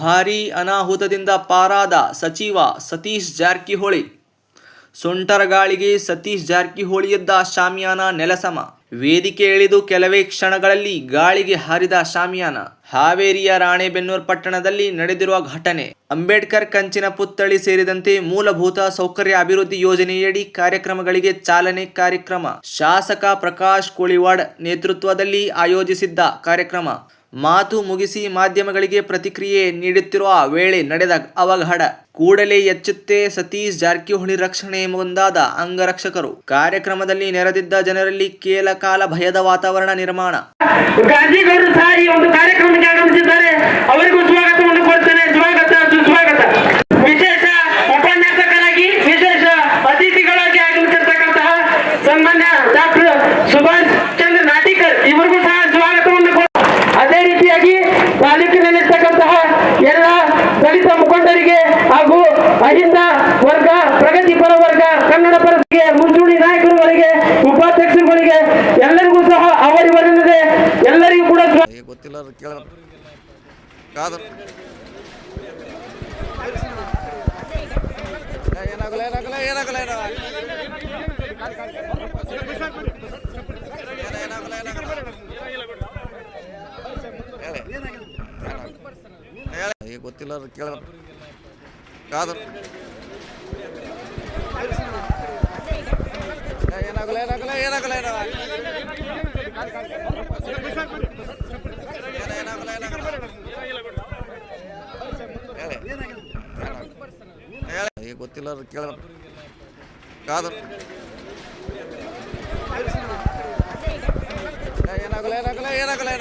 ಭಾರೀ ಅನಾಹುತದಿಂದ ಪಾರಾದ ಸಚಿವ ಸತೀಶ್ ಜಾರಕಿಹೊಳಿ. ಸುಂಟರ ಗಾಳಿಗೆ ಸತೀಶ್ ಜಾರಕಿಹೊಳಿಯದ್ದ ಶಾಮಿಯಾನ ನೆಲಸಮ. ವೇದಿಕೆ ಇಳಿದು ಕೆಲವೇ ಕ್ಷಣಗಳಲ್ಲಿ ಗಾಳಿಗೆ ಹಾರಿದ ಶಾಮಿಯಾನ. ಹಾವೇರಿಯ ರಾಣೆಬೆನ್ನೂರು ಪಟ್ಟಣದಲ್ಲಿ ನಡೆದಿರುವ ಘಟನೆ. ಅಂಬೇಡ್ಕರ್ ಕಂಚಿನ ಪುತ್ಥಳಿ ಸೇರಿದಂತೆ ಮೂಲಭೂತ ಸೌಕರ್ಯ ಅಭಿವೃದ್ಧಿ ಯೋಜನೆಯಡಿ ಕಾರ್ಯಕ್ರಮಗಳಿಗೆ ಚಾಲನೆ ಕಾರ್ಯಕ್ರಮ. ಶಾಸಕ ಪ್ರಕಾಶ್ ಕೋಳಿವಾಡ್ ನೇತೃತ್ವದಲ್ಲಿ ಆಯೋಜಿಸಿದ್ದ ಕಾರ್ಯಕ್ರಮ. ಮಾತು ಮುಗಿಸಿ ಮಾಧ್ಯಮಗಳಿಗೆ ಪ್ರತಿಕ್ರಿಯೆ ನೀಡುತ್ತಿರುವ ವೇಳೆ ನಡೆದ ಅವಘಡ ಕೂಡಲೇ ಎಚ್ಚುತ್ತೆ ಸತೀಶ್ ಜಾರಕಿಹೊಳಿ ರಕ್ಷಣೆ ಮುಂದಾದ ಅಂಗರಕ್ಷಕರು. ಕಾರ್ಯಕ್ರಮದಲ್ಲಿ ನೆರೆದಿದ್ದ ಜನರಲ್ಲಿ ಕೇಲಕಾಲ ಭಯದ ವಾತಾವರಣ ನಿರ್ಮಾಣ. ಅಹಿಂದ ವರ್ಗ ಪ್ರಗತಿಪರ ವರ್ಗ, ಕನ್ನಡ ಪರರಿಗೆ ಮುಂಚೂಣಿ ನಾಯಕರುಗಳಿಗೆ, ಉಪಾಧ್ಯಕ್ಷರುಗಳಿಗೆ ಎಲ್ಲರಿಗೂ ಸಹ ಅವರಿವರಲ್ಲದೆ ಎಲ್ಲರಿಗೂ ಕೂಡ ಗೊತ್ತಿಲ್ಲ ಏನಾಗಲ್ಲ ಏನಾಗಲ್ಲ ಏನಾಗಲ್ಲ ಏನಾಗಲ್ಲ. ಏನಾಗಲ್ಲ ಗೊತ್ತಿಲ್ಲ ಕೇಳ ಕಾದು ಏನಾಗಲ್ಲ ಏನಾಗಲ್ಲ ಏನಾಗಲ್ಲ ಏನಾಗಲ್ಲ ಏನಾಗಲ್ಲ ಹೇಳಿ ಹೇಳಿ ಈಗ ಗೊತ್ತಿಲ್ಲ ಕೇಳ ಕಾದು ಏನಾಗಲ್ಲ ಏನಾಗಲ್ಲ ಏನಾಗಲ್ಲ